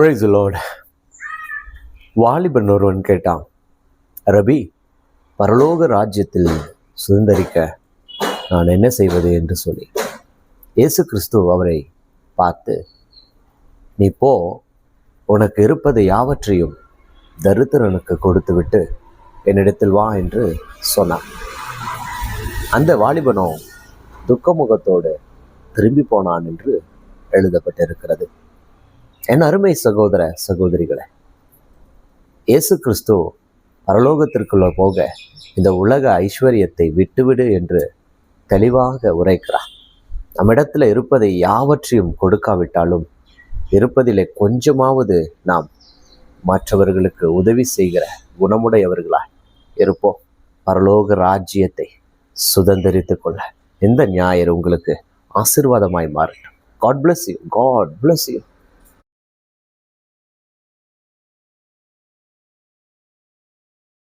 Price load வாலிபன் ஒருவன் கேட்டான் ரபி பரலோக ராஜ்யத்தில் சுதந்தரிக்க நான் என்ன செய்வது? என்று சொல்லி. இயேசு கிறிஸ்து அவரை பார்த்து நீ போ உனக்கு இருப்பது யாவற்றையும் தரித்திரனுக்கு கொடுத்துவிட்டு என்னிடத்தில் வா என்று சொன்னான். அந்த வாலிபனோ துக்கமுகத்தோடு திரும்பி போனான் என்று எழுதப்பட்டிருக்கிறது. என் அருமை சகோதர சகோதரிகளே இயேசு கிறிஸ்து பரலோகத்திற்குள்ள போக இந்த உலக ஐஸ்வர்யத்தை விட்டுவிடு என்று தெளிவாக உரைக்கிறார். நம்மிடத்தில் இருப்பதை யாவற்றையும் கொடுக்காவிட்டாலும் இருப்பதிலே கொஞ்சமாவது நாம் மற்றவர்களுக்கு உதவி செய்கிற குணமுடையவர்களாய் இருப்போம். பரலோக ராஜ்யத்தை சுதந்திரித்து கொள்ள. இந்த ஞாயிறு உங்களுக்கு ஆசீர்வாதமாய் மாறட்டும். God bless you God bless you